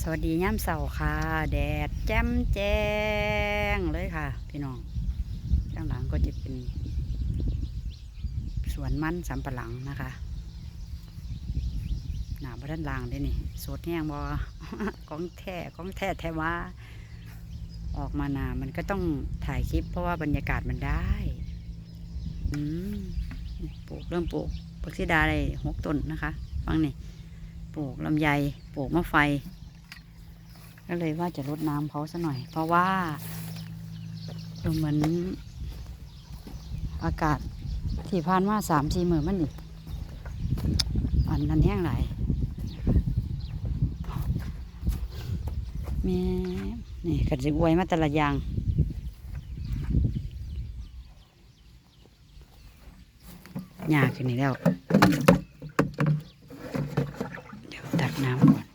สวัสดีย่ามเสาร์ค่ะ แดดแจ่มแจ้งเลยค่ะ พี่น้องข้างหลังก็จะเป็น สวนมันสำปะหลังนะคะหนาบด้านล่างได้นี่สดแห้งบอของแท้ของแท้แท้ว่าออกมาหนามันก็ต้องถ่ายคลิปเพราะว่าบรรยากาศมันได้ อืมปลูกเริ่มปลูกปักซิดาได้หกต้นนะคะ ฟังนี่ปลูกลำไยปลูกมะไฟ ก็เลยว่าจะรดน้ำเขาซะหน่อย เพราะว่าดูเหมือน อากาศที่ผ่านมาสามสี่มือมันนี่อันนั้นแห้งหลายแม่นี่กัดสิอวยมาแต่ละอย่างยาขึ้นนี่แล้ว เดี๋ยวตักน้ำก่อน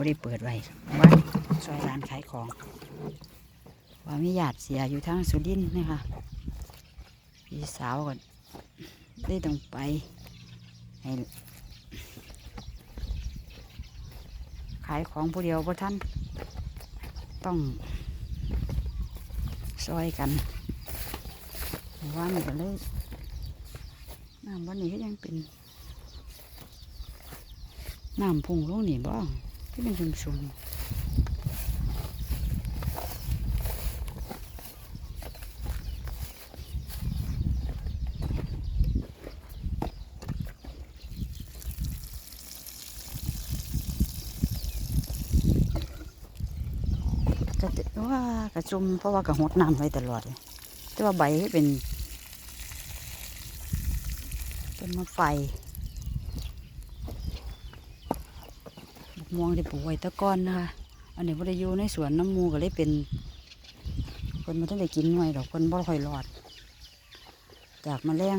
ไม่ได้เปิดไว้ว่าซอยร้านขายของ ว่ามีญาติเสียอยู่ทางสุรินทร์นะคะพี่สาวก็ได้ต้องไปให้ขายของผู้เดียวพ่ท่านต้องซอยกันว่ามันก็เลยน้ำวันนี้ก็ยังเป็นน้ำพุ่งลงนี่บ่ ที่เป็นชุมชุมก็จะว่ากระจุมเพราะว่ากระหดน้ำไว้ตลอดเลยแต่ว่าใบเป็น เป็นมะไฟ บัก ม่วงที่ปลูกไว้ตะก้อนนะคะ อันนี้บ่ได้อยู่ในสวนน้ำมูก็เลยเป็น คนมาต้องได้กินหน่วยดอกคนบ่ค่อยรอด จากมาแรง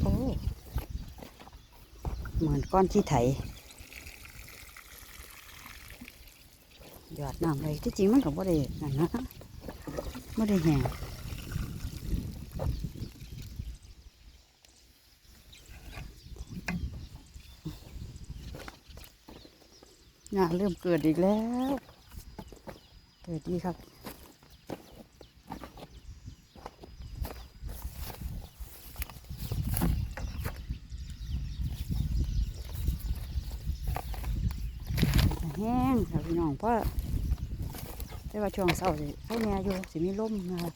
โอ้เหมือนก้อนที่ไถหยอดน้ำเลยที่จริงมันก็บ่ได้นั่นนะบ่ได้แห้ง งานเริ่มเกิดอีกแล้ว เกิดดีครับแห้งค่ะพี่น้องเพราะแต่ว่าช่วงเศร้าสิให้แม่อยู่สิมีลมนะคะ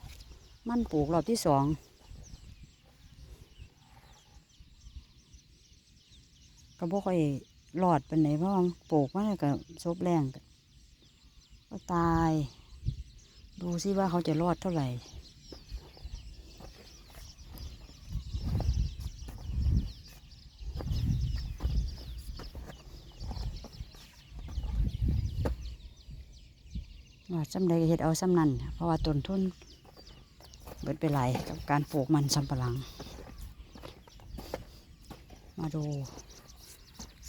มันปลูกรอบที่สองก็บ่ค่อย รอดเป็นไหนเพราะว่าปลูกมันก็ซบแรงก็ตาย ดูซิว่าเขาจะรอดเท่าไหร่ว่าซ้ำใดเฮ็ดเอาซ้ำนั่นเพราะว่าต้นทุนเบิดไปหลายกับการปลูกมันสำปะหลัง มาดู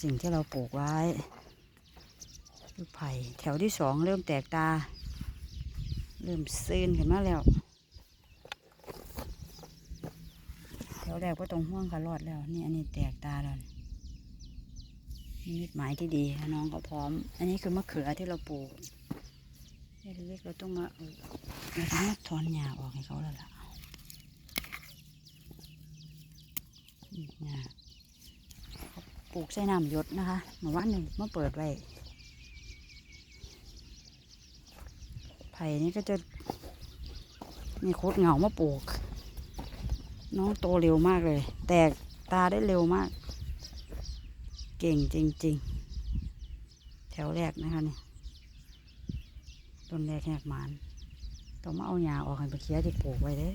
สิ่งที่เราปลูกไว้ลูกไผ่แถวที่สองเริ่มแตกตา เริ่มซื่นขึ้นมาแล้ว แถวแรกก็ตรงห่วงค่ะรอดแล้ว นี่อันนี้แตกตาแล้วนี่มิตหมายที่ดีน้องก็พร้อม อันนี้คือมะเขือที่เราปลูกเล็กๆเราต้องมาเราต้องมาถอนหญ้าออกให้เขาแล้วล่ะหญ้า ลูกใส่น้ำหยดนะคะเมื่อวานหนึ่งมาเปิดไว้ไผ่นี่ก็จะมีโคตรเหงามาปลูก น้องโตเร็วมากเลย แตกตาได้เร็วมาก เก่งจริง ๆ แถวแรกนะคะนี่ต้นแรกแหกหมานต้องมาเอาหญ้าออกให้ไปเคลียร์ที่ปลูกไว้เด้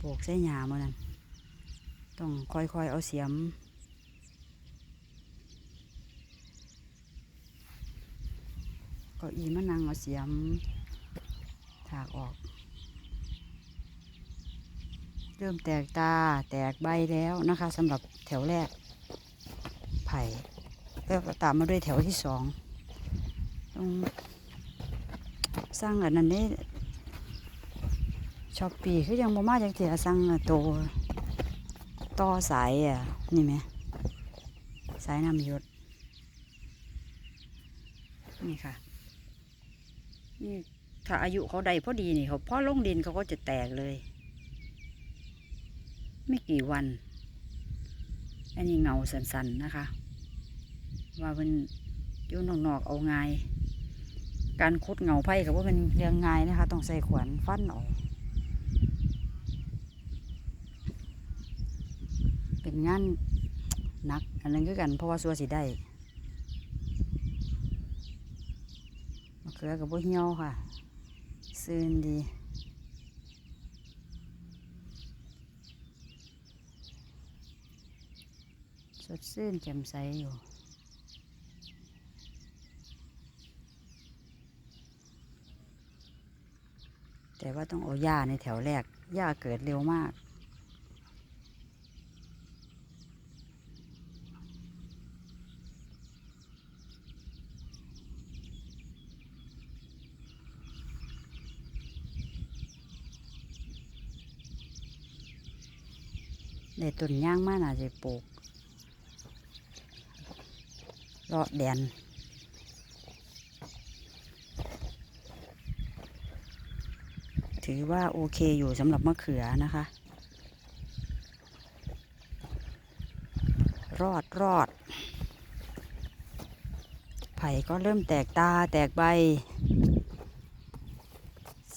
ปลูกใส่หญ้ามานั่น ต้องค่อยๆเอาเสียม ก็อีมานั่งเอาเสียม ถากออก เริ่มแตกตาแตกใบแล้วนะคะสำหรับแถวแรก ไผ่แล้วก็ตามมาด้วยแถวที่สองต้องสร้างอันนั้นนี่ช้อปปี้คือยังบ่มาจากเถียสั่งอันโต ต่อสายอะ นี่ไหมสายน้ำหยด นี่ค่ะ นี่ถ้าอายุเขาใดพอดีนี่เขาพอลงดินเขาก็จะแตกเลย ไม่กี่วัน อันนี้เงาสันๆนะคะ ว่ามันอยู่นอกๆเอาง่าย การคุดเงาไผ่กับว่าเป็นเรื่องง่ายนะคะ ต้องใส่ขวานฟันออก เป็นงานหนัก อันนั้นคือกัน เพราะว่าสัวสิได้มะเขือกับพวกเหี่ยวค่ะ ซื่นดีสดชื่นแจ่มใสอยู่แต่ว่าต้องเอาหญ้าในแถวแรกหญ้าเกิดเร็วมาก ได้ต้นย่างมาน่าจะปลูกเลาะแดนถือว่าโอเคอยู่สำหรับมะเขือนะคะ รอดรอด ไผ่ก็เริ่มแตกตาแตกใบ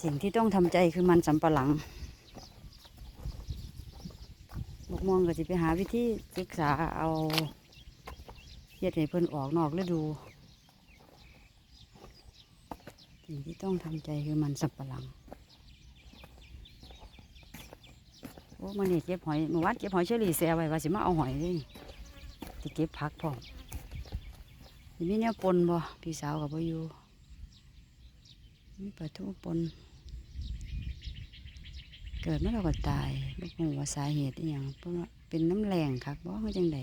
สิ่งที่ต้องทำใจคือมันสำปะหลัง บก ม่วงก็จะไปหาวิธีศึกษาเอาเฮ็ดให้เพิ่นออกนอกฤดูสิ่งที่ต้องทำใจคือมันสับปะหลังโอ้มันนี่เก็บหอยมื่อวานเก็บหอยเชอรี่แซ่ไว้ว่าสิมาเอาหอยเลยที่เก็บผักพร้อมสิมีแนวปนบ่พี่สาวกับบ่อยู่มีปลาทูปน กิดมาเราก็ตายบ่ฮู้ว่าสาเหตุอหยังเพราะว่าเป็นน้ำแรงคักบ่คือจังได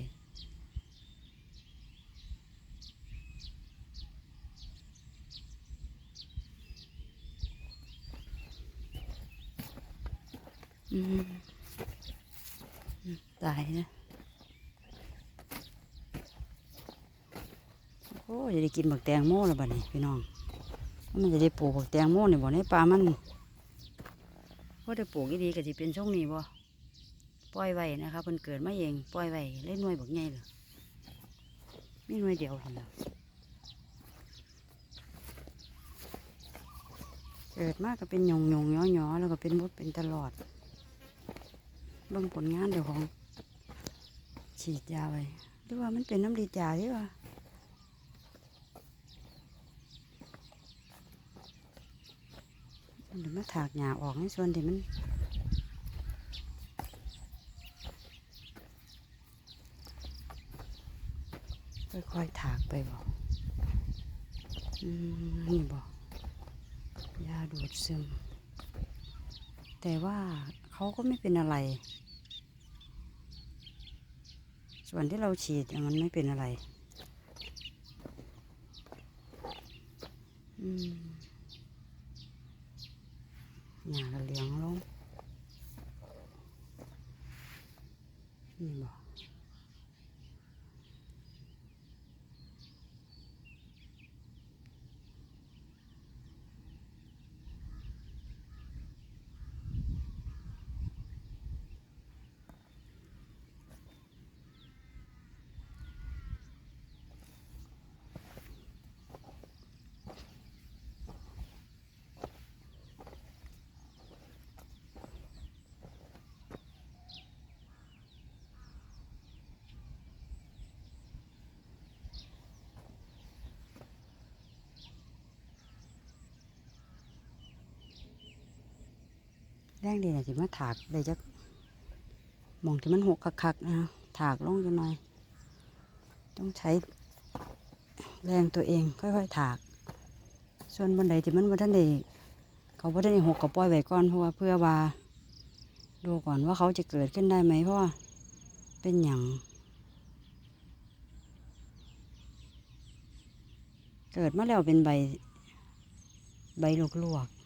อือตายนะโอ้ยจะได้กินบักแตงโมแล้วบัดนี้พี่น้อง มันจะได้ปลูกบักแตงโมนี่บ่ในป่ามัน พอได้ปลูกอีดีก็จะเป็นช่วงนี้บ่ปล่อยไว้นะคะเพิ่นเกิดมาเองปล่อยไว้เล่นหน่วยบักใหญ่เลยมีหน่วยเดียวเห็นล้วเกิดมากก็เป็นหยงหยงย้อย้อๆแล้วก็เป็นมดเป็นตลอดเบิ่งผลงานเดี๋ยวของ ฉีดยาไว้หรือว่ามันเป็นน้ำดีดยาหรือว่ เดี๋ยวมาถากหญ้าออกในส่วนที่มันค่อยๆถากไปบอกนี่บอกยาดูดซึม แต่ว่าเขาก็ไม่เป็นอะไร ส่วนที่เราฉีดมันไม่เป็นอะไร อืมหญ้าก็เหลี้ยงลงนี่บอก แรงดีนะที่มาถากได้จักหมองที่มันหกคักๆนะถากลงจังหน่อย ต้องใช้แรงตัวเองค่อยๆถาก ส่วนบันไดที่มันบ่ทันได้เขาบ่ทันได้หกก็ปล่อยไว้ก่อนเพราะว่าเพื่อว่าดูก่อนว่าเขาจะเกิดขึ้นได้ไหมเพราะว่าเป็นอย่างเกิดมาแล้วเป็นใบใบลวกๆ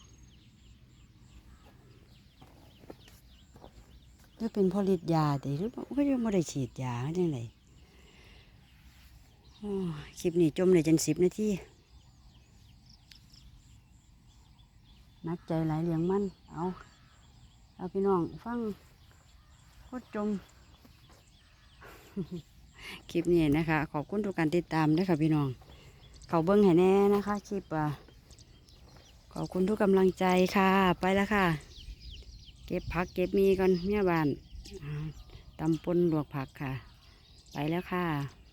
หรือเป็นพอฤทธิ์ยาติหรือว่ายังไม่ได้ฉีดยาจังไดโอ้ยคลิปนี้จมเลยจนสิบนาทีนักใจหลายเลี้ยงมัน เอา เอาพี่น้องฟังโคตรจม คลิปนี้นะคะ ขอบคุณทุกการติดตามด้วยค่ะพี่น้อง เขาเบิ้งให้แน่นะคะ คลิปอะขอบคุณทุกกำลังใจค่ะ ไปแล้วค่ะ เก็บผักเก็บมีก่อนเมียบ้านตำปนลวกผักค่ะ ไปแล้วค่ะ